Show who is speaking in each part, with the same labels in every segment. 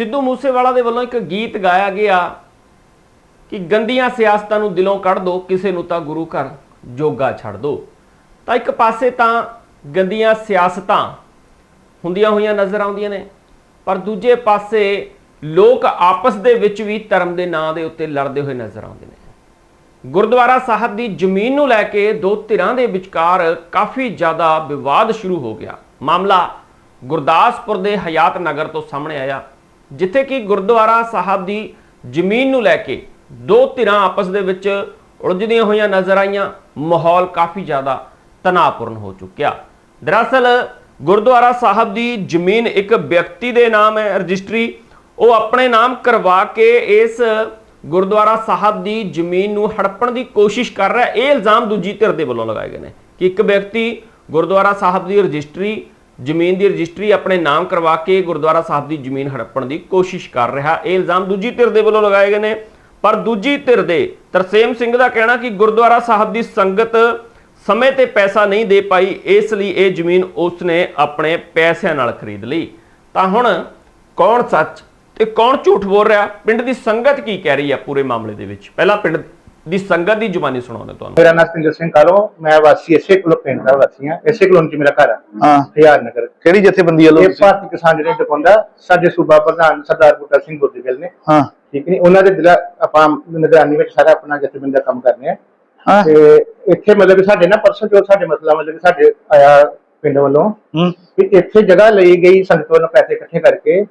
Speaker 1: ਸਿੱਧੂ ਮੂਸੇਵਾਲਾ ਦੇ ਵੱਲੋਂ ਇੱਕ ਗੀਤ ਗਾਇਆ ਗਿਆ ਕਿ ਗੰਦੀਆਂ ਸਿਆਸਤਾਂ ਨੂੰ ਦਿਲੋਂ ਕੱਢ ਦੋ, ਕਿਸੇ ਨੂੰ ਤਾਂ ਗੁਰੂ ਘਰ ਜੋਗਾ ਛੱਡ ਦੋ। ਤਾਂ ਇੱਕ ਪਾਸੇ ਤਾਂ ਗੰਦੀਆਂ ਸਿਆਸਤਾਂ ਹੁੰਦੀਆਂ ਹੋਈਆਂ ਨਜ਼ਰ ਆਉਂਦੀਆਂ ਨੇ, ਪਰ ਦੂਜੇ ਪਾਸੇ ਲੋਕ ਆਪਸ ਦੇ ਵਿੱਚ ਵੀ ਧਰਮ ਦੇ ਨਾਂ ਦੇ ਉੱਤੇ ਲੜਦੇ ਹੋਏ ਨਜ਼ਰ ਆਉਂਦੇ ਨੇ। ਗੁਰਦੁਆਰਾ ਸਾਹਿਬ ਦੀ ਜ਼ਮੀਨ ਨੂੰ ਲੈ ਕੇ ਦੋ ਧਿਰਾਂ ਦੇ ਵਿਚਕਾਰ ਕਾਫੀ ਜ਼ਿਆਦਾ ਵਿਵਾਦ ਸ਼ੁਰੂ ਹੋ ਗਿਆ। ਮਾਮਲਾ ਗੁਰਦਾਸਪੁਰ ਦੇ ਹਯਾਤ ਨਗਰ ਤੋਂ ਸਾਹਮਣੇ ਆਇਆ। ਜਿੱਥੇ ਕਿ ਗੁਰਦੁਆਰਾ ਸਾਹਿਬ ਦੀ ਜ਼ਮੀਨ ਨੂੰ ਲੈ ਕੇ ਦੋ ਧਿਰਾਂ ਆਪਸ ਦੇ ਵਿੱਚ ਉਲਝਦੀਆਂ ਹੋਈਆਂ ਨਜ਼ਰ ਆਈਆਂ। ਮਾਹੌਲ ਕਾਫੀ ਜ਼ਿਆਦਾ ਤਣਾਅਪੂਰਨ ਹੋ ਚੁੱਕਿਆ। ਦਰਅਸਲ, ਗੁਰਦੁਆਰਾ ਸਾਹਿਬ ਦੀ ਜ਼ਮੀਨ ਇੱਕ ਵਿਅਕਤੀ ਦੇ ਨਾਮ ਹੈ, ਰਜਿਸਟਰੀ। ਉਹ ਆਪਣੇ ਨਾਮ ਕਰਵਾ ਕੇ ਇਸ ਗੁਰਦੁਆਰਾ ਸਾਹਿਬ ਦੀ ਜ਼ਮੀਨ ਨੂੰ ਹੜਪਣ ਦੀ ਕੋਸ਼ਿਸ਼ ਕਰ ਰਿਹਾ ਇਹ ਇਲਜ਼ਾਮ ਦੂਜੀ ਧਿਰ ਦੇ ਵੱਲੋਂ ਲਗਾਏ ਗਏ ਨੇ ਕਿ ਇੱਕ ਵਿਅਕਤੀ ਗੁਰਦੁਆਰਾ ਸਾਹਿਬ ਦੀ ਰਜਿਸਟਰੀ ਜ਼ਮੀਨ ਦੀ ਰਜਿਸਟਰੀ ਆਪਣੇ ਨਾਮ ਕਰਵਾ ਕੇ ਗੁਰਦੁਆਰਾ ਸਾਹਿਬ ਦੀ ਜ਼ਮੀਨ ਹੜੱਪਣ ਦੀ ਕੋਸ਼ਿਸ਼ ਕਰ ਰਿਹਾ। ਇਹ ਇਲਜ਼ਾਮ ਦੂਜੀ ਧਿਰ ਦੇ ਵੱਲੋਂ ਲਗਾਏ ਗਏ ਨੇ। ਪਰ ਦੂਜੀ ਧਿਰ ਦੇ ਤਰਸੇਮ ਸਿੰਘ ਦਾ ਕਹਿਣਾ ਕਿ ਗੁਰਦੁਆਰਾ ਸਾਹਿਬ ਦੀ ਸੰਗਤ ਸਮੇਂ ਤੇ ਪੈਸਾ ਨਹੀਂ ਦੇ ਪਾਈ, ਇਸ ਲਈ ਇਹ ਜ਼ਮੀਨ ਉਸਨੇ ਆਪਣੇ ਪੈਸਿਆਂ ਨਾਲ ਖਰੀਦ ਲਈ। ਤਾਂ ਹੁਣ ਕੌਣ ਸੱਚ ਤੇ ਕੌਣ ਝੂਠ ਬੋਲ ਰਿਹਾ? ਪਿੰਡ ਦੀ ਸੰਗਤ ਕੀ ਕਹਿ ਰਹੀ ਹੈ ਪੂਰੇ ਮਾਮਲੇ ਦੇ ਵਿੱਚ? ਪਹਿਲਾਂ ਪਿੰਡ ਦੀ ਸੰਗਤ ਦੀ ਜ਼ੁਬਾਨੀ ਸੁਣਾਉਂਦੇ ਤੁਹਾਨੂੰ?
Speaker 2: ਮੇਰਾ ਨਾਮ ਸਤਿੰਦਰ ਸਿੰਘ ਕਾਲੋ ਮੈਂ ਵਾਸੀ ਇਸੇ ਕੋਲ ਪਿੰਡ ਦਾ ਵਾਸੀ ਹਾਂ ਇਸੇ ਕਲੋਨੀ ਚ ਮੇਰਾ ਘਰ ਆ।
Speaker 3: ਹਾਂ।
Speaker 2: ਹਜ਼ਾਰ ਨਗਰ
Speaker 3: ਕਿਹੜੀ ਜਥੇਬੰਦੀ ਵੱਲੋਂ
Speaker 2: ਇਹ? ਭਾਰਤੀ ਕਿਸਾਨ ਜਿਹੜੇ ਟਕੋਂਦਾ ਸਾਡੇ ਸੂਬਾ ਪ੍ਰਧਾਨ ਸਰਦਾਰ ਬੂਟਾ ਸਿੰਘ ਗੁਰਦੇਵਲ ਨੇ।
Speaker 3: ਹਾਂ।
Speaker 2: ਠੀਕ ਨਹੀਂ ਉਹਨਾਂ ਦੇ ਦਿਲਾ ਆਪਾਂ ਨਿਗਰਾਨੀ ਵਿੱਚ ਸਾਰਾ ਆਪਣਾ ਜਥੇਬੰਦੀ ਦਾ ਕੰਮ ਕਰਨੇ ਆ
Speaker 3: ਹਾਂ।
Speaker 2: ਤੇ ਇੱਥੇ ਮਤਲਬ ਕਿ ਸਾਡੇ ਨਾ ਪਰਸੋਂ ਜੋ ਸਾਡੇ ਮਸਲਾ ਮਤਲਬ ਕਿ ਸਾਡੇ ਆਇਆ ਪਿੰਡ ਵੱਲੋਂ
Speaker 3: ਹੂੰ।
Speaker 2: ਕਿ ਇੱਥੇ ਜਗ੍ਹਾ ਲਈ ਗਈ ਸੰਗਤ ਵੱਲੋਂ ਪੈਸੇ ਇਕੱਠੇ ਕਰਕੇ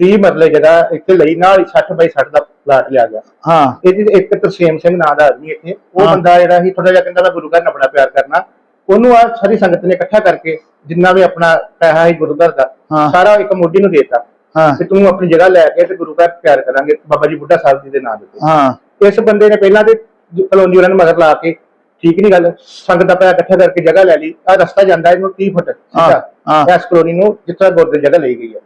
Speaker 2: 30 ਮਰਲੇ ਜਗ੍ਹਾ ਇੱਥੇ ਲਈ ਨਾਲ ਹੀ 60 ਬਾਈ 60 ਦਾ ਪਲਾਟ ਲਿਆ ਗਿਆ।
Speaker 3: ਹਾਂ।
Speaker 2: ਇਹਦੀ ਇੱਕ ਤਰਸੇਮ ਸਿੰਘ ਨਾਂ ਦਾ ਆਦਮੀ ਇੱਥੇ। ਉਹ
Speaker 3: ਹਾਂ।
Speaker 2: ਬੰਦਾ ਜਿਹੜਾ ਸੀ ਥੋੜਾ ਜਿਹਾ ਕਹਿੰਦਾ ਮੈਂ ਗੁਰੂ ਘਰ ਨਾਲ ਬੜਾ ਪਿਆਰ ਕਰਨਾ। ਉਹਨੂੰ ਆ ਸਾਰੀ ਸੰਗਤ ਨੇ ਇਕੱਠਾ ਕਰਕੇ ਜਿੰਨਾ ਵੀ ਆਪਣਾ ਪੈਸਾ ਸੀ ਗੁਰੂ ਘਰ ਦਾ
Speaker 3: ਹਾਂ।
Speaker 2: ਸਾਰਾ ਇੱਕ ਮੋਢੀ ਨੂੰ ਦੇਤਾ
Speaker 3: ਹਾਂ।
Speaker 2: ਕਿ ਤੂੰ ਆਪਣੀ ਜਗ੍ਹਾ ਲੈ ਕੇ ਤੇ ਗੁਰੂ ਘਰ ਪਿਆਰ ਕਰਾਂਗੇ। ਬਾਬਾ ਜੀ ਬੁੱਢਾ ਸਾਹਿਬ ਜੀ ਦੇ ਨਾਮ ਦੇ
Speaker 3: ਹਾਂ।
Speaker 2: ਇਸ ਬੰਦੇ ਨੇ ਪਹਿਲਾਂ ਤੇ ਕਲੋਨੀ ਵਾਲਿਆਂ ਨੂੰ ਮਗਰ ਲਾ ਕੇ ਠੀਕ ਨਹੀਂ ਗੱਲ ਸੰਗਤ ਦਾ ਪੈਸਾ ਇਕੱਠਾ ਕਰਕੇ ਜਗ੍ਹਾ ਲੈ ਲਈ ਆ ਰਸਤਾ ਜਾਂਦਾ ਇਹਨੂੰ 30 ਫੁੱਟ। ਸਿੱਧਾ ਇਸ ਕਲੋਨੀ ਨੂੰ ਜਿੱਥੇ ਗੁਰਦੇ ਜਗ੍ਹਾ ਲਈ ਗਈ ਹੈ।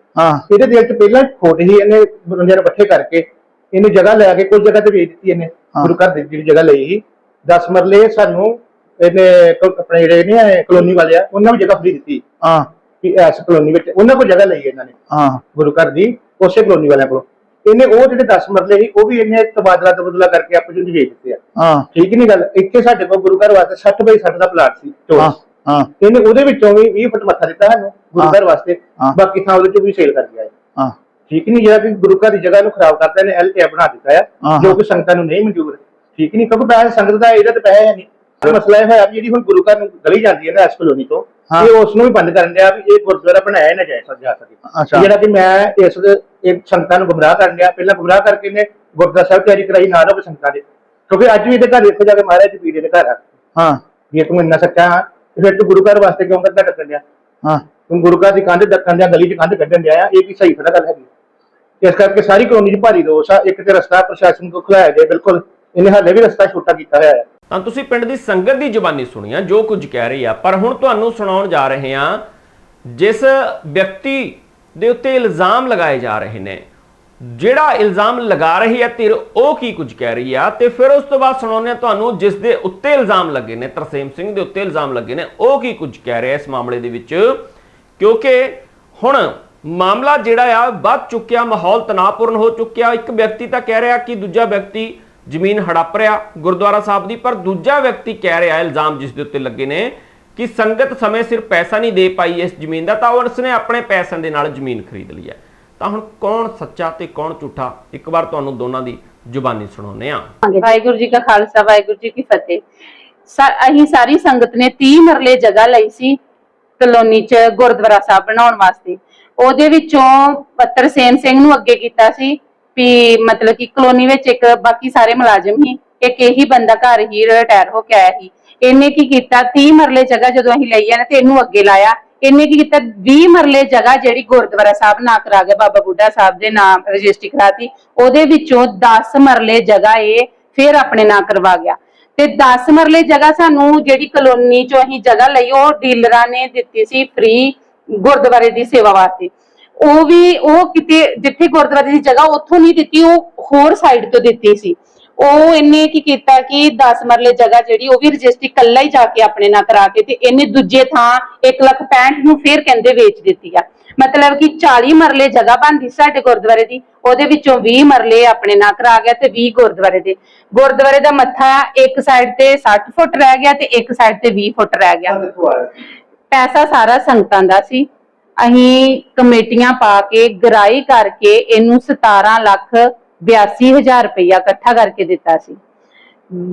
Speaker 2: ਇਹਦੇ ਦਿਲ ਚ ਪਹਿਲਾਂ ਖੋਟ ਹੀ ਇਹਨੇ ਬੰਦਿਆਂ ਨੂੰ ਇਕੱਠੇ ਕਰਕੇ ਇਹਨੂੰ ਜਗ੍ਹਾ ਲੈ ਕੇ ਕੋਈ ਜਗ੍ਹਾ ਤੇ ਵੇਚ ਦਿੱਤੀ ਇਹਨੇ। ਗੁਰੂ ਘਰ ਦੀ ਜਿਹੜੀ ਜਗ੍ਹਾ ਲਈ ਸੀ। 10 ਮਰਲੇ ਸਾਨੂੰ ਇਹਨੇ ਆਪਣੇ ਜਿਹੜੇ ਨੇ ਕਲੋਨੀ ਵਾਲੇ ਆ ਉਹਨਾਂ ਨੂੰ ਜਗ੍ਹਾ ਫਰੀ ਦਿੱਤੀ।
Speaker 3: ਹਾਂ।
Speaker 2: ਕਿ ਇਸ ਕਲੋਨੀ ਵਿੱਚ ਉਹਨਾਂ ਕੋਲ ਜਗ੍ਹਾ ਲਈ ਇਹਨਾਂ ਨੇ
Speaker 3: ਹਾਂ।
Speaker 2: ਗੁਰੂ ਘਰ ਦੀ ਉਸੇ ਕਲੋਨੀ ਵਾਲਿਆਂ ਕੋਲ। ਇਹਨੇ ਉਹ ਜਿਹੜੇ 10 ਮਰਲੇ ਸੀ ਉਹ ਵੀ ਇਹਨੇ ਤਬਾਦਲਾ ਤਬਦਲਾ ਕਰਕੇ ਆਪਸ ਵਿੱਚ ਵੇਚ ਦਿੱਤੇ ਆ।
Speaker 3: ਹਾਂ।
Speaker 2: ਠੀਕ ਨਹੀਂ ਗੱਲ? ਇੱਥੇ ਸਾਡੇ ਕੋਲ ਗੁਰੂ ਘਰ ਵਾਸਤੇ 60 ਬਾਈ 60 ਦਾ ਪਲਾਟ ਸੀ
Speaker 3: ਹਾਂ ਹਾਂ।
Speaker 2: ਇਹਨੇ ਉਹਦੇ ਵਿੱਚੋਂ ਵੀ 20 ਫੁੱਟ ਮੱਥਾ ਦਿੱਤਾ ਸਾਨੂੰ ਗੁਰੂ। ਘਰ ਵਾਸਤੇ। ਬਾਕੀ ਥਾਂ ਉਹਦੇ ਚੋਂ ਵੀ ਸੇਲ ਕਰ ਗਿਆ ਹੈ। ਠੀਕ ਨਹੀਂ ਜਿਹੜਾ ਕਿ ਗੁਰੂ ਘਰ ਦੀ ਜਗ੍ਹਾ ਨੂੰ ਖਰਾਬ ਕਰਦਾ ਨੇ ਐਲਟੀਆ ਬਣਾ ਦਿੱਤਾ ਹਾਂ। ਜੋ ਕਿ ਸੰਗਤਾਂ ਨੂੰ ਨਹੀਂ ਮਨਜ਼ੂਰ। ਠੀਕ ਨਹੀਂ ਕਿਉਂਕਿ ਪੈਸੇ ਸੰਗਤ ਦਾ ਇਹਦਾ ਤਾਂ ਪੈਸਾ ਹੈ ਨਹੀਂ ਮਸਲਾ ਇਹ ਹੋਇਆ ਵੀ ਜਿਹੜੀ ਹੁਣ ਗੁਰੂ ਘਰ ਨੂੰ ਗਲੀ ਜਾਂਦੀ ਹੈ ਨਾ ਇਸ ਕਲੋਨੀ ਤੋਂ
Speaker 3: ਹਾਂ।
Speaker 2: ਇਹ ਉਸ ਨੂੰ ਵੀ ਬੰਦ ਕਰਨ ਦਿਆ ਵੀ ਇਹ ਗੁਰਦੁਆਰਾ ਬਣਾਇਆ ਹੀ ਨਾ ਜਾਏ ਜਾ ਸਕੇ। ਜਿਹੜਾ ਕਿ ਮੈਂ ਇਸ ਦੇ ਇੱਕ ਸੰਗਤਾਂ ਨੂੰ ਗੁੰਮਰਾਹ ਕਰਨ ਦਿਆ ਪਹਿਲਾਂ ਗੁੰਮਰਾਹ ਕਰਕੇ ਨੇ ਗੁਰਦੁਆਰਾ ਸਾਹਿਬ ਤਿਆਰੀ ਕਰਾਈ ਨਾ ਰੋਕ ਸੰਗਤਾਂ ਦੇ। ਕਿਉਂਕਿ ਅੱਜ ਵੀ ਇਹਦੇ ਘਰ ਇੱਥੇ ਜਾ ਕੇ ਮਹਾਰਾਜ ਜੀ ਪੀੜੇ ਦੇ ਘਰ ਆ।
Speaker 3: ਹਾਂ।
Speaker 2: ਜੇ ਤੂੰ ਇੰਨਾ ਸੱਚਾ ਹੈ ਤੇ ਫਿਰ ਤੂੰ ਗੁਰੂ ਘਰ ਵਾਸਤੇ ਕਿਉਂ ਕਰਦਾ ਟੱਕਣ ਦਿਆ
Speaker 3: ਹਾਂ।
Speaker 2: ਤੂੰ ਗੁਰੂ ਘਰ ਦੀ ਕੰਧ ਡੱਕਣ ਦਿਆ ਗਲੀ 'ਚ ਕੰਧ ਕੱਢਣ ਦਿਆ ਆ। ਇਹ ਵੀ ਸਹੀ ਥੋੜਾ ਗੱਲ ਹੈਗੀ। ਇਸ ਕਰਕੇ ਸਾਰੀ ਕਲੋਨੀ 'ਚ ਭਾਰੀ ਰੋਸ ਆ। ਇੱਕ ਤੇ ਰਸਤਾ ਪ੍ਰਸ਼ਾਸਨ ਕੋ ਖੁਲਾਇਆ ਗਿਆ ਬਿਲਕੁਲ। ਇਹਨੇ ਹਾਲੇ ਵੀ ਰਸਤਾ ਛੋਟਾ ਕੀਤਾ ਹੋਇਆ ਹੈ
Speaker 1: ਤਾਂ ਤੁਸੀਂ ਪਿੰਡ ਦੀ ਸੰਗਤ ਦੀ ਜ਼ੁਬਾਨੀ ਸੁਣੀ ਆ, ਜੋ ਕੁਝ ਕਹਿ ਰਹੀ ਆ। ਪਰ ਹੁਣ ਤੁਹਾਨੂੰ ਸੁਣਾਉਣ ਜਾ ਰਹੇ ਹਾਂ ਜਿਸ ਵਿਅਕਤੀ ਦੇ ਉੱਤੇ ਇਲਜ਼ਾਮ ਲਗਾਏ ਜਾ ਰਹੇ ਨੇ। ਜਿਹੜਾ ਇਲਜ਼ਾਮ ਲਗਾ ਰਹੀ ਹੈ ਧਿਰ, ਉਹ ਕੀ ਕੁਝ ਕਹਿ ਰਹੀ ਆ? ਤੇ ਫਿਰ ਉਸ ਤੋਂ ਬਾਅਦ ਸੁਣਾਉਂਦੇ ਹਾਂ ਤੁਹਾਨੂੰ, ਜਿਸ ਦੇ ਉੱਤੇ ਇਲਜ਼ਾਮ ਲੱਗੇ ਨੇ, ਤਰਸੇਮ ਸਿੰਘ ਦੇ ਉੱਤੇ ਇਲਜ਼ਾਮ ਲੱਗੇ ਨੇ, ਉਹ ਕੀ ਕੁਝ ਕਹਿ ਰਿਹਾ ਇਸ ਮਾਮਲੇ ਦੇ ਵਿੱਚ? ਕਿਉਂਕਿ ਹੁਣ ਮਾਮਲਾ ਜਿਹੜਾ ਆ, ਵੱਧ ਚੁੱਕਿਆ, ਮਾਹੌਲ ਤਣਾਅਪੂਰਨ ਹੋ ਚੁੱਕਿਆ। ਇੱਕ ਵਿਅਕਤੀ ਤਾਂ ਕਹਿ ਰਿਹਾ ਕਿ ਦੂਜਾ ਵਿਅਕਤੀ ਜ਼ਮੀਨ ਹੜਪ ਰਿਹਾ ਗੁਰਦੁਆਰਾ ਸਾਹਿਬ ਦੀ, ਪਰ ਦੂਜਾ ਵਿਅਕਤੀ ਕਹਿ ਰਿਹਾ, ਇਲਜ਼ਾਮ ਜਿਸ ਦੇ ਉੱਤੇ ਲੱਗੇ ਨੇ, ਕਿ ਸੰਗਤ ਸਮੇਂ ਸਿਰ ਪੈਸਾ ਨਹੀਂ ਦੇ ਪਾਈ ਇਸ ਜ਼ਮੀਨ ਦਾ, ਤਾਂ ਉਸਨੇ ਆਪਣੇ ਪੈਸਿਆਂ ਦੇ ਨਾਲ ਜ਼ਮੀਨ ਖਰੀਦ ਲਈ ਹੈ। ਤਾਂ ਹੁਣ ਕੌਣ ਸੱਚਾ ਤੇ ਕੌਣ ਝੂਠਾ? ਇੱਕ ਵਾਰ ਤੁਹਾਨੂੰ ਦੋਨਾਂ ਦੀ ਜ਼ੁਬਾਨੀ ਸੁਣਾਉਂਦੇ ਆ
Speaker 4: ਵਾਹਿਗੁਰੂ ਜੀ ਕਾ ਖਾਲਸਾ, ਵਾਹਿਗੁਰੂ ਜੀ ਕੀ ਫਤਿਹ। ਅਸੀਂ ਸਾਰੀ ਸੰਗਤ ਨੇ 30 ਮਰਲੇ ਜਗ੍ਹਾ ਲਈ ਸੀ, ਕਲੋਨੀ ਚ ਗੁਰਦੁਆਰਾ ਸਾਹਿਬ ਬਣਾਉਣ ਵਾਸਤੇ। ਉਹਦੇ ਵਿੱਚੋਂ ਪੱਤਰ ਸੇਨ ਸਿੰਘ ਨੂੰ ਅੱਗੇ ਕੀਤਾ ਸੀ ਵੀ ਮਤਲਬ ਕਿ ਕਲੋਨੀ ਵਿੱਚ ਇੱਕ ਬਾਕੀ ਸਾਰੇ ਮੁਲਾਜ਼ਮ ਹੀ, ਇੱਕ ਇਹੀ ਬੰਦਾ ਘਰ ਹੀ ਰਿਟਾਇਰ ਹੋ ਕੇ ਆਇਆ ਸੀ। ਇਹਨੇ ਕੀ ਕੀਤਾ? 30 ਮਰਲੇ ਜਗ੍ਹਾ ਜਦੋਂ ਅਸੀਂ ਲਈ ਆ ਤੇ ਇਹਨੂੰ ਅੱਗੇ ਲਾਇਆ। ਇਹਨੇ ਕੀ ਕੀਤਾ? 20 ਮਰਲੇ ਜਗ੍ਹਾ ਜਿਹੜੀ ਗੁਰਦੁਆਰਾ ਸਾਹਿਬ ਨਾਂ ਕਰਾ ਗਿਆ ਬਾਬਾ ਬੁੱਢਾ ਸਾਹਿਬ ਦੇ ਨਾਮ ਰਜਿਸਟਰੀ ਕਰਾਤੀ। ਉਹਦੇ ਵਿੱਚੋਂ 10 ਮਰਲੇ ਜਗ੍ਹਾ ਇਹ ਫਿਰ ਆਪਣੇ ਨਾਂ ਕਰਵਾ ਗਿਆ। ਤੇ 10 ਮਰਲੇ ਜਗ੍ਹਾ ਸਾਨੂੰ ਜਿਹੜੀ ਕਲੋਨੀ ਚੋਂ ਅਸੀਂ ਜਗ੍ਹਾ ਲਈ, ਉਹ ਡੀਲਰਾਂ ਨੇ ਦਿੱਤੀ ਸੀ ਫ੍ਰੀ ਗੁਰਦੁਆਰੇ ਦੀ ਸੇਵਾ ਵਾਸਤੇ। ਉਹ ਵੀ ਉਹ ਕਿਤੇ ਜਿੱਥੇ ਗੁਰਦੁਆਰੇ ਦੀ ਜਗ੍ਹਾ ਉੱਥੋਂ ਨਹੀਂ ਦਿੱਤੀ ਉਹ ਹੋਰ ਸਾਈਡ ਤੋਂ ਦਿੱਤੀ ਸੀ। ਉਹ ਇਹਨੇ ਕੀ ਕੀਤਾ ਕਿ 10 ਮਰਲੇ ਜਗ੍ਹਾ ਜਿਹੜੀ ਉਹ ਵੀ ਰਜਿਸਟਰੀ ਕੱਲਾ ਹੀ ਜਾ ਕੇ ਆਪਣੇ ਨਾਂ ਕਰਾ ਕੇ ਤੇ ਇਹਨੇ ਦੂਜੇ ਥਾਂ 1 ਲੱਖ 65 ਨੂੰ ਫੇਰ ਕਹਿੰਦੇ ਵੇਚ ਦਿੱਤੀ ਆ। ਮਤਲਬ ਕਿ 40 ਮਰਲੇ ਜਗ੍ਹਾ ਬਣਦੀ ਸਾਡੇ ਗੁਰਦੁਆਰੇ ਦੀ ਉਹਦੇ ਵਿੱਚੋਂ 20 ਮਰਲੇ ਆਪਣੇ ਨਾਂ ਕਰਾ ਗਿਆ ਤੇ 20 ਗੁਰਦੁਆਰੇ ਦੇ। ਗੁਰਦੁਆਰੇ ਦਾ ਮੱਥਾ ਇੱਕ ਸਾਈਡ ਤੇ 60 ਫੁੱਟ ਰਹਿ ਗਿਆ ਤੇ ਇੱਕ ਸਾਈਡ ਤੇ 20 ਫੁੱਟ ਰਹਿ ਗਿਆ। ਪੈਸਾ ਸਾਰਾ ਸੰਗਤਾਂ ਦਾ ਸੀ। ਅਸੀਂ ਕਮੇਟੀਆਂ ਪਾ ਕੇ ਗਰਾਈ ਕਰਕੇ ਇਹਨੂੰ 17 ਲੱਖ 82000 ਰੁਪਇਆ ਇਕੱਠਾ ਕਰਕੇ ਦਿੱਤਾ ਸੀ।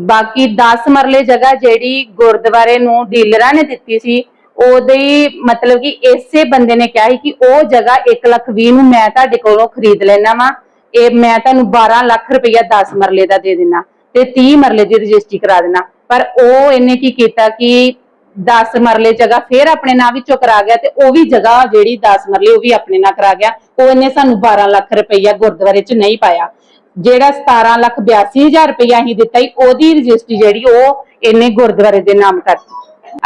Speaker 4: ਬਾਕੀ 10 ਮਰਲੇ ਜਗ੍ਹਾ ਜਿਹੜੀ ਗੁਰਦੁਆਰੇ ਨੂੰ ਡੀਲਰਾਂ ਨੇ ਦਿੱਤੀ ਸੀ, ਉਹਦੀ ਮਤਲਬ ਕਿ ਇਸੇ ਬੰਦੇ ਨੇ ਕਿਹਾ ਸੀ ਕਿ ਉਹ ਜਗ੍ਹਾ 1 ਲੱਖ 20 ਨੂੰ ਮੈਂ ਤੁਹਾਡੇ ਕੋਲੋਂ ਖਰੀਦ ਲੈਣਾ ਵਾ। ਇਹ ਮੈਂ ਤੁਹਾਨੂੰ 12 ਲੱਖ ਰੁਪਇਆ 10 ਮਰਲੇ ਦਾ ਦੇ ਦੇਣਾ ਤੇ 30 ਮਰਲੇ ਦੀ ਰਜਿਸਟਰੀ ਕਰਾ ਦੇਣਾ ਪਰ ਉਹ ਇਹਨੇ ਕੀ ਕੀਤਾ ਕਿ 10 ਮਰਲੇ ਜਗ੍ਹਾ ਫੇਰ ਆਪਣੇ ਨਾਂ ਵਿੱਚੋਂ ਕਰਾ ਗਿਆ ਤੇ ਉਹ ਵੀ ਜਗ੍ਹਾ ਜਿਹੜੀ 10 ਮਰਲੇ ਉਹ ਵੀ ਆਪਣੇ ਨਾਂ ਕਰਾ ਗਿਆ। ਉਹ ਇਹਨੇ ਸਾਨੂੰ 12 ਲੱਖ ਰੁਪਈਆ ਗੁਰਦੁਆਰੇ 'ਚ ਨਹੀਂ ਪਾਇਆ। ਜਿਹੜਾ 17 ਲੱਖ 82000 ਰੁਪਈਆ ਅਸੀਂ ਦਿੱਤਾ ਸੀ, ਉਹਦੀ ਰਜਿਸਟਰੀ ਜਿਹੜੀ ਉਹ ਇਹਨੇ ਗੁਰਦੁਆਰੇ ਦੇ ਨਾਮ ਕਰਤੀ।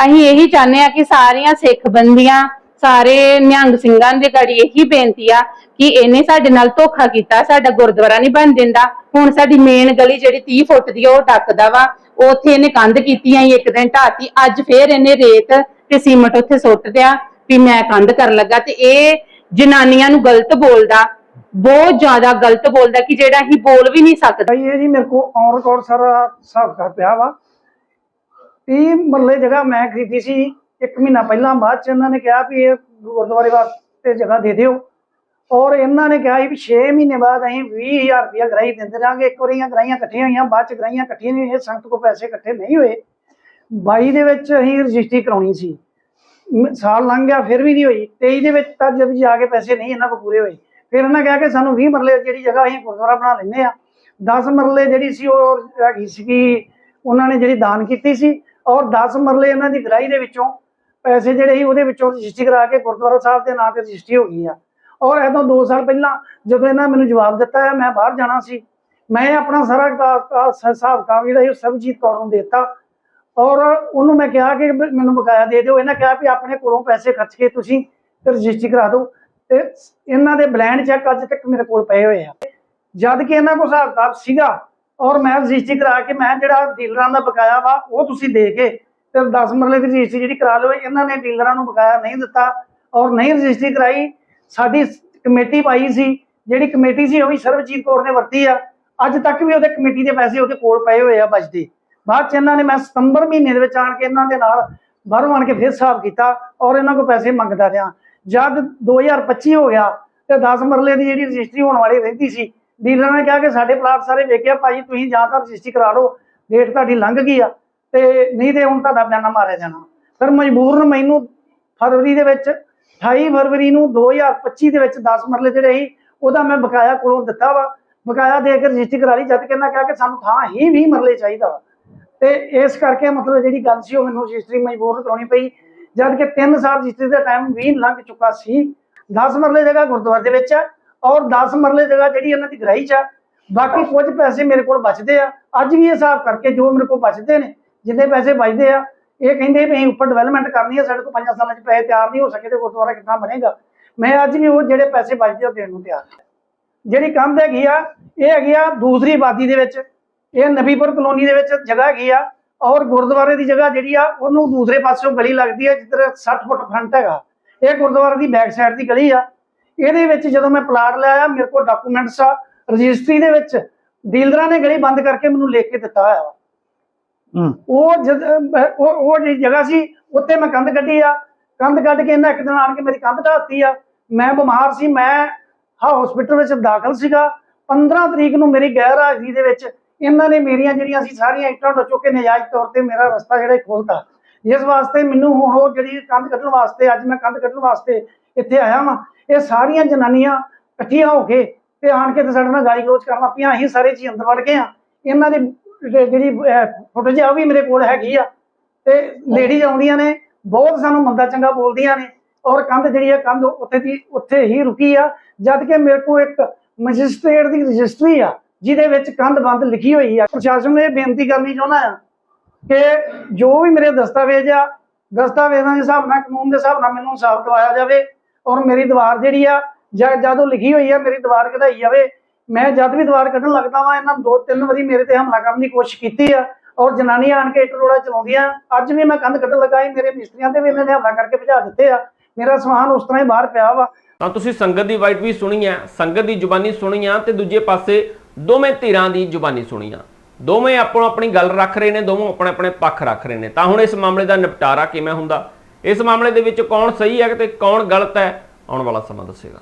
Speaker 4: ਅਸੀਂ ਇਹੀ ਚਾਹੁੰਦੇ ਆ ਕਿ ਸਾਰੀਆਂ ਸਿੱਖ ਬੰਦੀਆਂ ਸਾਰੇ ਨਿਹੰਗ ਸਿੰਘਾਂ ਦੇ ਗਾੜੀ ਇਹੀ ਬੇਨਤੀ ਆ ਕਿ ਇਹਨੇ ਸਾਡੇ ਨਾਲ ਧੋਖਾ ਕੀਤਾ ਸਾਡਾ ਗੁਰਦੁਆਰਾ ਨਹੀਂ ਬਣ ਦਿੰਦਾ। ਹੁਣ ਸਾਡੀ ਮੇਨ ਗਲੀ ਜਿਹੜੀ 30 ਫੁੱਟ ਦੀ ਆ, ਉਹ ਡੱਕਦਾ ਵਾ। ਉੱਥੇ ਇਹਨੇ ਕੰਧ ਕੀਤੀ ਆਈ ਇੱਕ ਦਿਨ ਢਾਤੀ। ਅੱਜ ਫੇਰ ਇਹਨੇ ਰੇਤ ਤੇ ਸੀਮਟ ਉੱਥੇ ਸੁੱਟ ਦਿਆ ਵੀ ਮੈਂ ਕੰਧ ਕਰਨ ਲੱਗਾ ਤੇ ਇਹ ਜਨਾਨੀਆਂ ਨੂੰ ਗਲਤ ਬੋਲਦਾ। ਬਹੁਤ ਜ਼ਿਆਦਾ ਗਲਤ ਬੋਲਦਾ ਕਿ ਜਿਹੜਾ ਅਸੀਂ ਬੋਲ ਵੀ ਨਹੀਂ ਸਕਦੇ।
Speaker 3: ਭਾਈ ਇਹ ਜੀ ਮੇਰੇ ਕੋ ਔਨ ਰਿਕਾਰਡ ਸਾਰਾ ਹਿਸਾਬ ਕਰ ਪਿਆ ਵਾ। 30 ਮਰਲੇ ਜਗ੍ਹਾ ਮੈਂ ਖਰੀਦੀ ਸੀ। ਇੱਕ ਮਹੀਨਾ ਪਹਿਲਾਂ ਬਾਅਦ ਚ ਇਹਨਾਂ ਨੇ ਕਿਹਾ ਵੀ ਇਹ ਗੁਰਦੁਆਰੇ ਵਾਸਤੇ ਜਗ੍ਹਾ ਦੇ ਦਿਓ। ਔਰ ਇਹਨਾਂ ਨੇ ਕਿਹਾ ਸੀ ਵੀ 6 ਮਹੀਨੇ ਬਾਅਦ ਅਸੀਂ 20000 ਰੁਪਇਆ ਗਰਾਈ ਦਿੰਦੇ ਰਾਂਗੇ ਇੱਕ ਵਾਰੀਆਂ ਗਰਾਈਆਂ ਇਕੱਠੀਆਂ ਹੋਈਆਂ, ਬਾਅਦ ਚ ਗਰਾਈਆਂ ਇਕੱਠੀਆਂ ਨਹੀਂ ਹੋਈਆਂ, ਸੰਗਤ ਕੋ ਪੈਸੇ ਇਕੱਠੇ ਨਹੀਂ ਹੋਏ। 22 ਦੇ ਵਿੱਚ ਅਸੀਂ ਰਜਿਸਟਰੀ ਕਰਾਉਣੀ ਸੀ। ਸਾਲ ਲੰਘ ਗਿਆ, ਫਿਰ ਵੀ ਨਹੀਂ ਹੋਈ। 23 ਦੇ ਵਿੱਚ ਤਾਂ ਜਦ ਜਾ ਕੇ ਪੈਸੇ ਨਹੀਂ, ਇਹਨਾਂ ਕੋ ਪੂਰੇ ਹੋਏ। ਫਿਰ ਇਹਨਾਂ ਕਿਹਾ ਕਿ ਸਾਨੂੰ 20 ਮਰਲੇ ਜਿਹੜੀ ਜਗ੍ਹਾ ਅਸੀਂ ਗੁਰਦੁਆਰਾ ਬਣਾ ਲੈਂਦੇ ਆ 10 ਮਰਲੇ ਜਿਹੜੀ ਸੀ ਉਹ ਹੈਗੀ ਸੀਗੀ, ਉਹਨਾਂ ਨੇ ਜਿਹੜੀ ਦਾਨ ਕੀਤੀ ਸੀ। ਔਰ 10 ਮਰਲੇ ਇਹਨਾਂ ਦੀ ਗ੍ਰਾਈ ਦੇ ਵਿੱਚੋਂ ਪੈਸੇ ਜਿਹੜੇ ਸੀ ਉਹਦੇ ਵਿੱਚੋਂ ਰਜਿਸਟਰੀ ਕਰਾ ਕੇ ਗੁਰਦੁਆਰਾ ਸਾਹਿਬ ਦੇ ਨਾਂ ਤੇ ਰਜਿਸਟਰੀ ਹੋ ਗਈ ਆ। ਔਰ ਇਹ ਤੋਂ 2 ਸਾਲ ਪਹਿਲਾਂ ਜਦੋਂ ਇਹਨਾਂ ਮੈਨੂੰ ਜਵਾਬ ਦਿੱਤਾ ਮੈਂ ਬਾਹਰ ਜਾਣਾ ਸੀ। ਮੈਂ ਆਪਣਾ ਸਾਰਾ ਹਿਸਾਬ ਕਾਮ ਜਿਹੜਾ ਸੀ ਉਹ ਕੌਰ ਨੂੰ ਦਿੱਤਾ। ਔਰ ਉਹਨੂੰ ਮੈਂ ਕਿਹਾ ਕਿ ਮੈਨੂੰ ਬਕਾਇਆ ਦੇ ਦਿਓ। ਇਹਨਾਂ ਕਿਹਾ ਵੀ ਆਪਣੇ ਕੋਲੋਂ ਪੈਸੇ ਖਰਚ ਕੇ ਤੁਸੀਂ ਰਜਿਸਟਰੀ ਕਰਾ ਦਿਓ। ਤੇ ਇਹਨਾਂ ਦੇ ਬਲੈਂਡ ਚੈੱਕ ਅੱਜ ਤੱਕ ਮੇਰੇ ਕੋਲ ਪਏ ਹੋਏ ਆ। ਜਦ ਕਿ ਇਹਨਾਂ ਕੋਲ ਹਿਸਾਬ ਕਿਤਾਬ ਸੀਗਾ ਔਰ ਮੈਂ ਰਜਿਸਟਰੀ ਕਰਾ ਕੇ ਮੈਂ ਜਿਹੜਾ ਡੀਲਰਾਂ ਦਾ ਬਕਾਇਆ ਵਾ ਉਹ ਤੁਸੀਂ ਦੇ ਕੇ ਤੇ 10 ਮਰਲੇ ਦੀ ਰਜਿਸਟਰੀ ਜਿਹੜੀ ਕਰਾ ਲਓ, ਇਹਨਾਂ ਨੇ ਡੀਲਰਾਂ ਨੂੰ ਬਕਾਇਆ ਨਹੀਂ ਦਿੱਤਾ ਔਰ ਨਹੀਂ ਰਜਿਸਟਰੀ ਕਰਾਈ। ਸਾਡੀ ਕਮੇਟੀ ਪਾਈ ਸੀ, ਜਿਹੜੀ ਕਮੇਟੀ ਸੀ ਉਹ ਵੀ ਸਰਬਜੀਤ ਕੌਰ ਨੇ ਵਰਤੀ ਆ। ਅੱਜ ਤੱਕ ਵੀ ਉਹਦੇ ਕਮੇਟੀ ਦੇ ਪੈਸੇ ਉਹਦੇ ਕੋਲ ਪਏ ਹੋਏ ਆ ਬਚਦੇ। ਬਾਅਦ ਚ ਇਹਨਾਂ ਨੇ ਮੈਂ ਸਤੰਬਰ ਮਹੀਨੇ ਦੇ ਵਿੱਚ ਆਣ ਕੇ ਇਹਨਾਂ ਦੇ ਨਾਲ ਬਾਹਰੋਂ ਆਣ ਕੇ ਫਿਰ ਹਿਸਾਬ ਕੀਤਾ ਔਰ ਇਹਨਾਂ ਕੋਲ ਪੈਸੇ ਮੰਗਦਾ ਰਿਹਾ। ਜਦ 2025 ਹੋ ਗਿਆ ਤੇ 10 ਮਰਲੇ ਦੀ ਜਿਹੜੀ ਰਜਿਸਟਰੀ ਹੋਣ ਵਾਲੀ ਰਹਿੰਦੀ ਸੀ, ਡੀਲਰਾਂ ਨੇ ਕਿਹਾ ਕਿ ਸਾਡੇ ਪਲਾਟ ਸਾਰੇ ਵੇਖਿਆ ਭਾਈ ਤੁਸੀਂ ਜਾਂ ਤਾਂ ਰਜਿਸਟਰੀ ਕਰਾ ਲਓ, ਡੇਟ ਤੁਹਾਡੀ ਲੰਘ ਗਈ ਆ। ਤੇ ਨਹੀਂ ਤੇ ਹੁਣ ਤੁਹਾਡਾ ਬਿਆਨਾ ਮਾਰਿਆ ਜਾਣਾ। ਫਿਰ ਮਜਬੂਰਨ ਮੈਨੂੰ ਫਰਵਰੀ ਦੇ ਵਿੱਚ 28 ਫਰਵਰੀ ਨੂੰ 2025 ਦੇ ਵਿੱਚ 10 ਮਰਲੇ ਜਿਹੜੇ ਸੀ, ਉਹਦਾ ਮੈਂ ਬਕਾਇਆ ਕੋਲੋਂ ਦਿੱਤਾ ਵਾ। ਬਕਾਇਆ ਦੇ ਕੇ ਰਜਿਸਟਰੀ ਕਰਾ ਲਈ, ਜਦ ਕਿ ਇਹਨਾਂ ਕਿਹਾ ਕਿ ਸਾਨੂੰ ਥਾਂ ਹੀ 20 ਮਰਲੇ ਚਾਹੀਦਾ ਵਾ। ਤੇ ਇਸ ਕਰਕੇ ਮਤਲਬ ਜਿਹੜੀ ਗੱਲ ਸੀ, ਉਹ ਮੈਨੂੰ ਰਜਿਸਟਰੀ ਮਜਬੂਰ ਕਰਾਉਣੀ ਪਈ। ਜਦ ਕਿ 3 ਸਾਲ ਰਜਿਸਟਰੀ ਦਾ ਟਾਈਮ ਵੀ ਲੰਘ ਚੁੱਕਾ ਸੀ। 10 ਮਰਲੇ ਜਗ੍ਹਾ ਗੁਰਦੁਆਰੇ ਦੇ ਵਿੱਚ ਆ ਔਰ 10 ਮਰਲੇ ਜਗ੍ਹਾ ਜਿਹੜੀ ਇਹਨਾਂ ਦੀ ਗ੍ਰਾਈ ਚ ਆ। ਬਾਕੀ ਕੁਝ ਪੈਸੇ ਮੇਰੇ ਕੋਲ ਬਚਦੇ ਆ। ਅੱਜ ਵੀ ਇਹ ਹਿਸਾਬ ਕਰਕੇ ਜੋ ਮੇਰੇ ਕੋਲ ਬਚਦੇ ਨੇ ਜਿੰਨੇ ਪੈਸੇ ਬਚਦੇ ਆ, ਇਹ ਕਹਿੰਦੇ ਵੀ ਅਸੀਂ ਉੱਪਰ ਡਿਵੈਲਪਮੈਂਟ ਕਰਨੀ ਹੈ ਸਾਡੇ ਕੋਲ 5 ਸਾਲਾਂ 'ਚ ਪੈਸੇ ਤਿਆਰ ਨਹੀਂ ਹੋ ਸਕੇ ਤੇ ਗੁਰਦੁਆਰਾ ਕਿੱਦਾਂ ਬਣੇਗਾ। ਮੈਂ ਅੱਜ ਵੀ ਉਹ ਜਿਹੜੇ ਪੈਸੇ ਬਚਦੇ ਉਹ ਦੇਣ ਨੂੰ ਤਿਆਰ ਜਿਹੜੀ ਕੰਧ ਹੈਗੀ ਆ, ਇਹ ਹੈਗੀ ਆ ਦੂਸਰੀ ਆਬਾਦੀ ਦੇ ਵਿੱਚ। ਇਹ ਨਬੀਪੁਰ ਕਲੋਨੀ ਦੇ ਵਿੱਚ ਜਗ੍ਹਾ ਹੈਗੀ ਆ, ਔਰ ਗੁਰਦੁਆਰੇ ਦੀ ਜਗ੍ਹਾ ਜਿਹੜੀ ਆ, ਉਹਨੂੰ ਦੂਸਰੇ ਪਾਸਿਓਂ ਗਲੀ ਲੱਗਦੀ ਹੈ ਜਿੱਧਰ 60 ਫੁੱਟ ਫਰੰਟ ਹੈਗਾ। ਇਹ ਗੁਰਦੁਆਰੇ ਦੀ ਬੈਕ ਸਾਈਡ ਦੀ ਗਲੀ ਆ। ਇਹਦੇ ਵਿੱਚ ਜਦੋਂ ਮੈਂ ਪਲਾਟ ਲਿਆ ਮੇਰੇ ਕੋਲ ਡਾਕੂਮੈਂਟਸ ਆ। ਰਜਿਸਟਰੀ ਦੇ ਵਿੱਚ ਡੀਲਰਾਂ ਨੇ ਗਲੀ ਬੰਦ ਕਰਕੇ ਮੈਨੂੰ ਲਿਖ ਕੇ ਦਿੱਤਾ ਹੋਇਆ ਵਾ। ਉਹ ਜਦ ਉਹ ਉਹ ਜਿਹੜੀ ਜਗ੍ਹਾ ਸੀ, ਉੱਥੇ ਮੈਂ ਕੰਧ ਕੱਢੀ ਆ। ਕੰਧ ਕੱਢ ਕੇ ਇਹਨਾਂ ਇੱਕ ਦਿਨ ਆਣ ਕੇ ਮੇਰੀ ਕੰਧ ਢਾਤੀ ਆ। ਮੈਂ ਬਿਮਾਰ ਸੀ, ਮੈਂ ਹਾਂ ਹਸਪੀਟਲ ਵਿੱਚ ਦਾਖਲ ਸੀਗਾ। 15 ਤਰੀਕ ਨੂੰ ਮੇਰੀ ਗੈਰ ਹਾਜ਼ਰੀ ਦੇ ਵਿੱਚ ਇਹਨਾਂ ਨੇ ਮੇਰੀਆਂ ਜਿਹੜੀਆਂ ਸੀ, ਸਾਰੀਆਂ ਇੱਟਾਂ ਢੋ ਚੁੱਕ ਨਜਾਇਜ਼ ਤੌਰ ਤੇ ਮੇਰਾ ਰਸਤਾ ਜਿਹੜਾ ਖੋਲਤਾ। ਜਿਸ ਵਾਸਤੇ ਮੈਨੂੰ ਹੁਣ ਉਹ ਜਿਹੜੀ ਕੰਧ ਕੱਢਣ ਵਾਸਤੇ, ਅੱਜ ਮੈਂ ਕੰਧ ਕੱਢਣ ਵਾਸਤੇ ਇੱਥੇ ਆਇਆ ਵਾਂ। ਇਹ ਸਾਰੀਆਂ ਜਨਾਨੀਆਂ ਇਕੱਠੀਆਂ ਹੋ ਕੇ ਤੇ ਆਣ ਕੇ ਤੇ ਸਾਡੇ ਨਾਲ ਗਾਲੀ ਗਲੋਚ ਕਰਨ ਲੱਗ ਅਸੀਂ ਸਾਰੇ ਜੀ ਅੰਦਰ ਵੜ ਗਏ ਆ। ਇਹਨਾਂ ਦੀ ਜਿਹੜੀ- ਜਿਹੜੀ ਫੁਟੇਜ ਆ ਉਹ ਵੀ ਮੇਰੇ ਕੋਲ ਹੈਗੀ ਆ। ਤੇ ਲੇਡੀਜ਼ ਆਉਂਦੀਆਂ ਨੇ, ਬਹੁਤ ਸਾਨੂੰ ਮੰਦਾ ਚੰਗਾ ਬੋਲਦੀਆਂ ਨੇ। ਔਰ ਕੰਧ ਜਿਹੜੀ ਆ, ਕੰਧ ਉੱਥੇ ਦੀ, ਉੱਥੇ ਹੀ ਰੁਕੀ ਆ। ਜਦ ਕਿ ਮੇਰੇ ਕੋਲ ਇੱਕ ਮੈਜਿਸਟ੍ਰੇਟ ਦੀ ਰਜਿਸਟਰੀ ਆ, ਜਿਹਦੇ ਵਿੱਚ ਕੰਧ ਬੰਦ ਲਿਖੀ ਹੋਈ ਆ। ਪ੍ਰਸ਼ਾਸਨ ਨੂੰ ਇਹ ਬੇਨਤੀ ਕਰਨੀ ਚਾਹੁੰਦਾ ਆ ਕਿ ਜੋ ਵੀ ਮੇਰੇ ਦਸਤਾਵੇਜ਼ ਆ, ਦਸਤਾਵੇਜ਼ਾਂ ਦੇ ਹਿਸਾਬ ਨਾਲ, ਕਾਨੂੰਨ ਦੇ ਹਿਸਾਬ ਨਾਲ ਮੈਨੂੰ ਇਨਸਾਫ ਦਿਵਾਇਆ ਜਾਵੇ। ਔਰ ਮੇਰੀ ਦੀਵਾਰ ਜਿਹੜੀ ਆ ਜਦ ਉਹ ਲਿਖੀ ਹੋਈ ਆ, ਮੇਰੀ ਦੀਵਾਰ ਕਢਾਈ ਜਾਵੇ ਮੈਂ ਜਦ ਵੀ ਦੀਵਾਰ ਕੱਢਣ ਲੱਗਦਾ ਵਾਂ, ਇਹਨਾਂ ਦੋ ਤਿੰਨ ਵਾਰੀ ਮੇਰੇ ਤੇ ਹਮਲਾ ਕਰਨ ਦੀ ਕੋਸ਼ਿਸ਼ ਕੀਤੀ ਆ ਔਰ ਜਨਾਨੀਆਂ ਆਣ ਕੇ ਇੱਟ ਚਲਾਉਂਦੀਆਂ। ਅੱਜ ਵੀ ਮੈਂ ਕੰਧ ਕੱਢਣ ਲੱਗਾ ਸੀ, ਮੇਰੇ ਮਿਸਤਰੀਆਂ ਤੇ ਵੀ ਇਹਨਾਂ ਨੇ ਹਮਲਾ ਕਰਕੇ ਭਜਾ ਦਿੱਤੇ ਆ। ਮੇਰਾ ਸਮਾਨ ਉਸ ਤਰ੍ਹਾਂ ਹੀ ਬਾਹਰ ਪਿਆ ਵਾ।
Speaker 1: ਤਾਂ ਤੁਸੀਂ ਸੰਗਤ ਦੀ ਵਾਈਟ ਵੀ ਸੁਣੀ ਹੈ ਸੰਗਤ ਦੀ ਜ਼ੁਬਾਨੀ ਸੁਣੀ ਆ ਤੇ ਦੂਜੇ ਪਾਸੇ ਦੋਵੇਂ ਧਿਰਾਂ ਦੀ ਜ਼ੁਬਾਨੀ ਸੁਣੀ ਆ। ਦੋਵੇਂ ਆਪੋ ਆਪਣੀ ਗੱਲ ਰੱਖ ਰਹੇ ਨੇ, ਦੋਵੇਂ ਆਪਣੇ ਆਪਣੇ ਪੱਖ ਰੱਖ ਰਹੇ ਨੇ। ਤਾਂ ਹੁਣ ਇਸ ਮਾਮਲੇ ਦਾ ਨਿਪਟਾਰਾ ਕਿਵੇਂ ਹੁੰਦਾ? ਇਸ ਮਾਮਲੇ ਦੇ ਵਿੱਚ ਕੌਣ ਸਹੀ ਹੈ ਤੇ ਕੌਣ ਗਲਤ ਹੈ? ਆਉਣ ਵਾਲਾ ਸਮਾਂ ਦੱਸੇਗਾ।